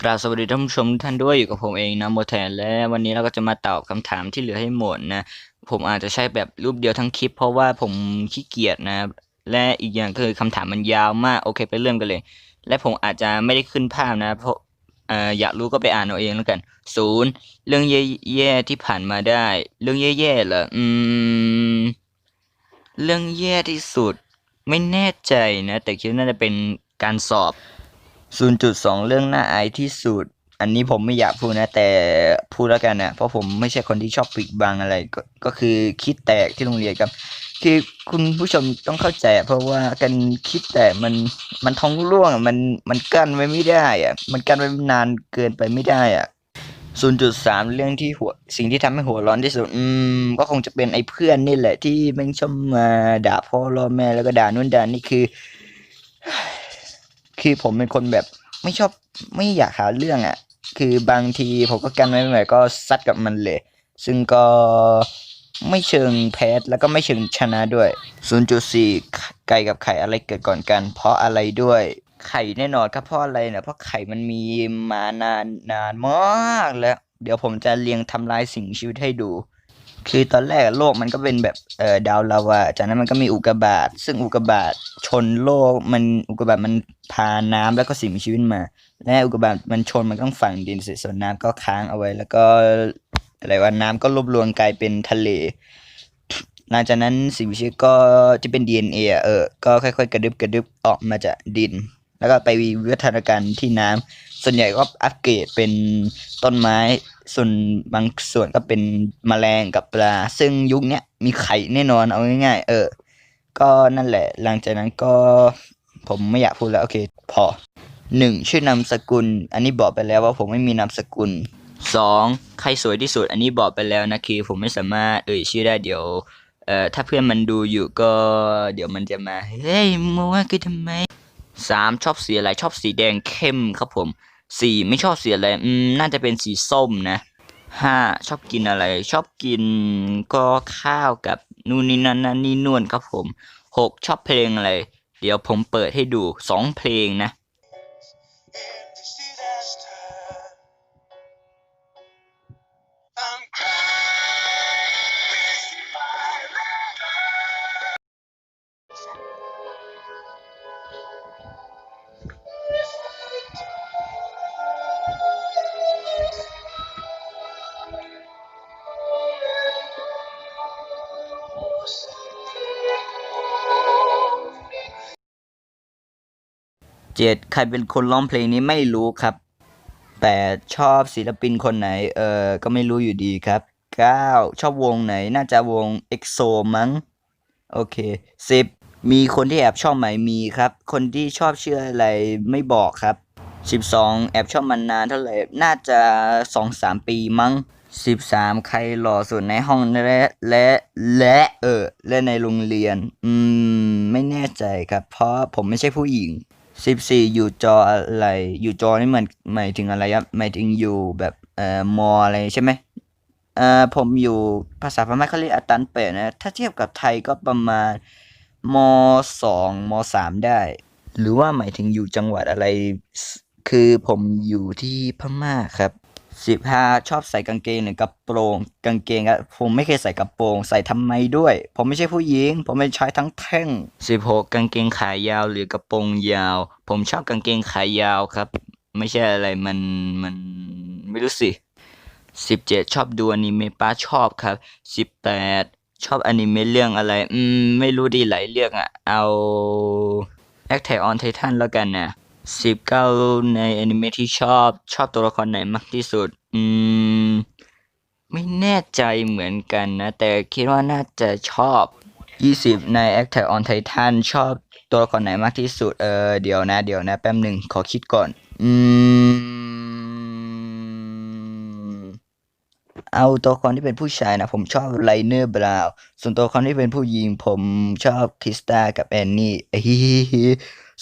กราบสวัสดีท่านผู้ชมทุกท่านด้วยอยู่กับผมเองนะโมแทนและวันนี้เราก็จะมาตอบคำถามที่เหลือให้หมดนะ ผมอาจจะใช้แบบรูปเดียวทั้งคลิป เพราะว่าผมขี้เกียจนะ และอีกอย่างคือคำถามมันยาวมากโอเคไปเริ่มกันเลย และผมอาจจะไม่ได้ขึ้นภาพนะ เพราะเอ่ออยากรู้ก็ไปอ่านเอาเองแล้วกันศูนย์เรื่องแย่ๆที่ผ่านมาได้ เรื่องแย่ๆเหรออืมเรื่องแย่ที่สุด ไม่แน่ใจนะ แต่คิดว่าน่าจะเป็นการสอบ 0.2 เรื่องหน่าอายที่สุด อันนี้ผมไม่อยากพูดนะ แต่พูดแล้วกันนะเพราะผมไม่ใช่คนที่ชอบปิดบังอะไรก็ก็คือคิดแตกที่โรงเรียนครับ คือคุณผู้ชมต้องเข้าใจ เพราะว่าการคิดแตกมันมันท้องร่วงอะมันมันกั้นไว้ไม่ได้อะมันกั้นไว้นานเกินไปไม่ได้อะ0.3 เรื่องที่หัวสิ่งที่ทำให้หัวร้อนที่สุด อืม ก็คงจะเป็นไอ้เพื่อนนี่แหละที่แม่งชอบมาด่าพ่อล่อแม่แล้วก็ด่านู่นด่านี่คือ คือผมเป็นคนแบบไม่ชอบไม่อยากหาเรื่องอะ่ะ คือบางทีผมก็กันไม่ไหวก็ซัดกับมันเลย ซึ่งก็ไม่เชิงแพ้แล้วก็ไม่เชิงชนะด้วย 0.4 ไก่กับไข่อะไรเกิดก่อนกัน เพราะอะไรด้วย ไข่แน่นอนครับเพราะอะไรเนี่ยเพราะไข่มันมีมานานนานมากแล้ว เดี๋ยวผมจะเรียงทำลายสิ่งชีวิตให้ดู คือตอนแรกโลกมันก็เป็นแบบเอ่อดาวลาวาจากนั้นมันก็มีอุกกาบาตซึ่งอุกกาบาตชนโลกมันอุกกาบาตมันพาน้ำแล้วก็สิ่งมีชีวิตมา และอุกกาบาตมันชนมันต้องฝังดินเสร็จส่วนน้ำก็ค้างเอาไว้ แล้วก็อะไรว่าน้ำก็รวบรวมกลายเป็นทะเล หลังจากนั้นสิ่งมีชีวิตก็ที่เป็น DNA อะเออก็ค่อยๆ กระดึบกระดึบออกมาจากดิน แล้วก็ไปวิวัฒนาการที่น้ำส่วนใหญ่ก็อัปเกรดเป็นต้นไม้ ส่วนบางส่วนก็เป็นแมลงกับปลา ซึ่งยุคนี้มีไข่แน่นอนเอาง่ายๆ เออ ก็นั่นแหละ หลังจากนั้นก็ผมไม่อยากพูดแล้วโอเค พอหนึ่งชื่อนามสกุล อันนี้บอกไปแล้วว่าผมไม่มีนามสกุลสองใครสวยที่สุด อันนี้บอกไปแล้วนะคือผมไม่สามารถเอ่ยชื่อได้เดี๋ยวเอ่อถ้าเพื่อนมันดูอยู่ก็ เดี๋ยวมันจะมาเฮ้ยมึงว่าคือทำไมสามชอบสีอะไรชอบสีแดงเข้มครับผมสี่ไม่ชอบสีอะไรอืมน่าจะเป็นสีส้มนะ ห้าชอบกินอะไร ชอบกินก็ข้าวกับนู่นนี่นั่นนั่นนี่นู่นครับผมหกชอบเพลงอะไร เดี๋ยวผมเปิดให้ดูสองเพลงนะ เจ็ดใครเป็นคนร้องเพลงนี้ไม่รู้ครับแปดชอบศิลปินคนไหน เออก็ไม่รู้อยู่ดีครับเก้าชอบวงไหน น่าจะวงเอ็กโซมั้ง โอเคสิบมีคนที่แอบชอบไหมมีครับ คนที่ชอบชื่ออะไรไม่บอกครับสิบสองแอบชอบมันนานเท่าไหร่ น่าจะสองสามปีมั้งสิบสามใครหล่อสุดในห้องและและและเออและในโรงเรียน อืม ไม่แน่ใจครับ เพราะผมไม่ใช่ผู้หญิง สิบสี่อยู่จออะไร อยู่จอนี่เหมือนหมายถึงอะไรครับหมายถึงอยู่แบบเอ่อมออะไรใช่ไหมเอ่อผมอยู่ภาษาพม่าเขาเรียกอัตันเปะนะถ้าเทียบกับไทยก็ประมาณมสองมสามได้ หรือว่าหมายถึงอยู่จังหวัดอะไร คือผมอยู่ที่พม่าครับ สิบห้าชอบใส่กางเกงหรือกระโปรงกางเกงอะผมไม่เคยใส่กระโปรง ใส่ทำไมด้วย ผมไม่ใช่ผู้หญิง ผมเป็นชายทั้งแท่งสิบหกกางเกงขายาวหรือกระโปรงยาว ผมชอบกางเกงขายาวครับ ไม่ใช่อะไรมันมันไม่รู้สิสิบเจ็ดชอบดูอนิเมะป้าชอบครับสิบแปดชอบอนิเมะเรื่องอะไร อืม ไม่รู้ดีหลายเรื่องอะเอาแอคแทออนไททันแล้วกันนะ สิบเก้าในอนิเมะที่ชอบชอบตัวละครไหนมากที่สุด อืม ไม่แน่ใจเหมือนกันนะ แต่คิดว่าน่าจะชอบยี่สิบใน Attack on Titan ชอบตัวละครไหนมากที่สุด เออเดี๋ยวนะ เดี๋ยวนะ แป๊บหนึ่งขอคิดก่อน อืม เอาตัวละครที่เป็นผู้ชายนะ ผมชอบไลเนอร์บราวน์ส่วนตัวละครที่เป็นผู้หญิงผมชอบคริสตากับแอนนี่ฮิฮิ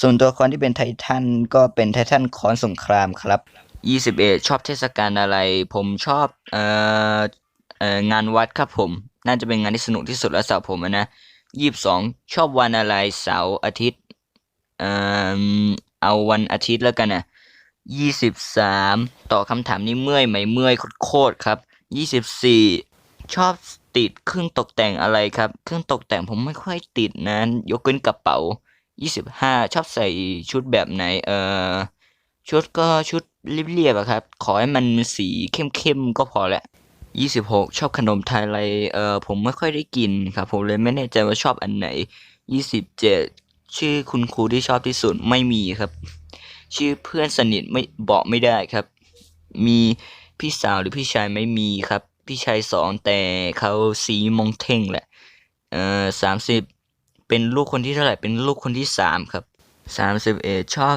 ส่วนตัวละครที่เป็นไททันก็เป็นไททันคอนสงครามครับยี่สิบเอ็ดชอบเทศกาลอะไร ผมชอบเอ่อเอ่องานวัดครับผม น่าจะเป็นงานที่สนุกที่สุดแล้วสำหรับผมนะยี่สิบสองชอบวันอะไรเสาร์อาทิตย์เอ่อเอาวันอาทิตย์แล้วกันนะยี่สิบสามต่อบคำถามนี้เมื่อยไหมเมื่อยโคตรครับยี่สิบสี่ชอบติดเครื่องตกแต่งอะไรครับ เครื่องตกแต่งผมไม่ค่อยติดนะ ยกเว้นกระเป๋า ยี่สิบห้าชอบใส่ชุดแบบไหน เอ่อ ชุดก็ชุดเรียบๆอะครับ ขอให้มันสีเข้มๆก็พอแหละยี่สิบหกชอบขนมไทยอะไร เอ่อ ผมไม่ค่อยได้กินครับ ผมเลยไม่แน่ใจว่าชอบอันไหนยี่สิบเจ็ดชื่อคุณครูที่ชอบที่สุดไม่มีครับ ชื่อเพื่อนสนิทไม่บอกไม่ได้ครับ มีพี่สาวหรือพี่ชายไม่มีครับ พี่ชายสองแต่เขาสีมงเท่งแหละ เอ่อสามสิบ เป็นลูกคนที่เท่าไหร่เป็นลูกคนที่สามครับสามสิบเอ็ดชอบ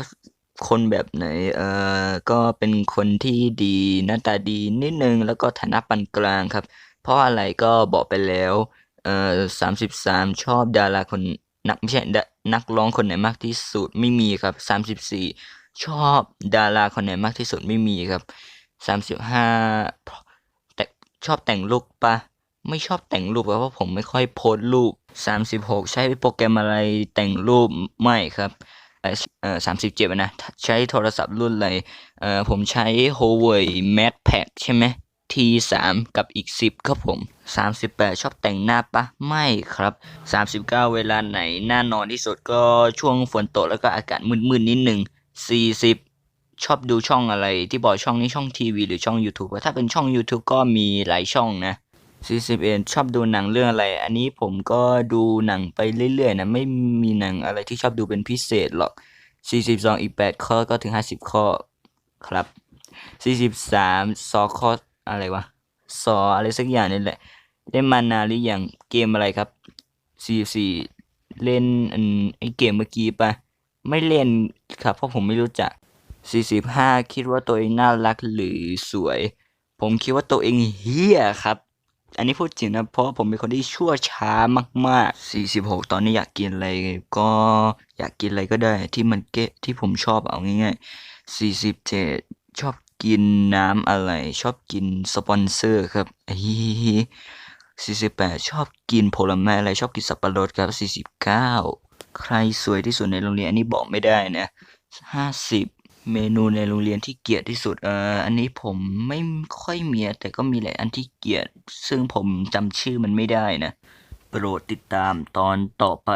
คนแบบไหนเอ่อก็เป็นคนที่ดีหน้าตาดีนิดนึงแล้วก็ฐานะปานกลางครับ เพราะอะไรก็บอกไปแล้วเอ่อสามสิบสามชอบดาราคนนักไม่ใช่นักร้องคนไหนมากที่สุดไม่มีครับสามสิบสี่ชอบดาราคนไหนมากที่สุดไม่มีครับสามสิบห้าแต่ชอบแต่งรูปปะ ไม่ชอบแต่งรูปครับเพราะผมไม่ค่อยโพสรูปสามสิบหกใช้โปรแกรมอะไรแต่งรูปไม่ครับเอ่อสามสิบเจ็ดนะ ใช้โทรศัพท์รุ่นอะไรเอ่อผมใช้ Huawei MatePad ใช่ไหม T สามกับอีกสิบครับผมสามสิบแปดชอบแต่งหน้าปะไม่ครับสามสิบเก้าเวลาไหนน่านอนที่สุดก็ช่วงฝนตกแล้วก็อากาศมืดๆนิดหนึ่งสี่สิบชอบดูช่องอะไรที่บอกช่องนี้ช่องทีวีหรือช่อง YouTube ถ้าเป็นช่อง YouTube ก็มีหลายช่องนะ สี่สิบเอ็ดชอบดูหนังเรื่องอะไร อันนี้ผมก็ดูหนังไปเรื่อยๆนะ ไม่มีหนังอะไรที่ชอบดูเป็นพิเศษหรอกสี่สิบสองอีกแปดข้อก็ถึงห้าสิบข้อครับสี่สิบสามซอคออะไรวะ ซออะไรสักอย่างนี่แหละ เล่นมานานหรือยังเกมอะไรครับสี่สี่เล่นอันไอเกมเมื่อกี้ปะไม่เล่นครับ เพราะผมไม่รู้จักสี่สิบห้าคิดว่าตัวเองน่ารักหรือสวย ผมคิดว่าตัวเองเฮี้ยครับ อันนี้พูดจริงนะ เพราะผมเป็นคนที่ชั่วช้ามากๆสี่สิบหกตอนนี้อยากกินอะไรก็อยากกินอะไรก็ได้ที่มันเกะที่ผมชอบเอาง่ายๆสี่สิบเจ็ดชอบกินน้ำอะไร ชอบกินสปอนเซอร์ครับสี่สิบแปดชอบกินผลไม้อะไร ชอบกินสับปะรดครับสี่สิบเก้าใครสวยที่สุดในโรงเรียนอันนี้บอกไม่ได้นะห้าสิบ เมนูในโรงเรียนที่เกลียดที่สุด เอ่อ อันนี้ผมไม่ค่อยมีแต่ก็มีหลายอันที่เกลียด ซึ่งผมจำชื่อมันไม่ได้นะ โปรดติดตามตอนต่อไป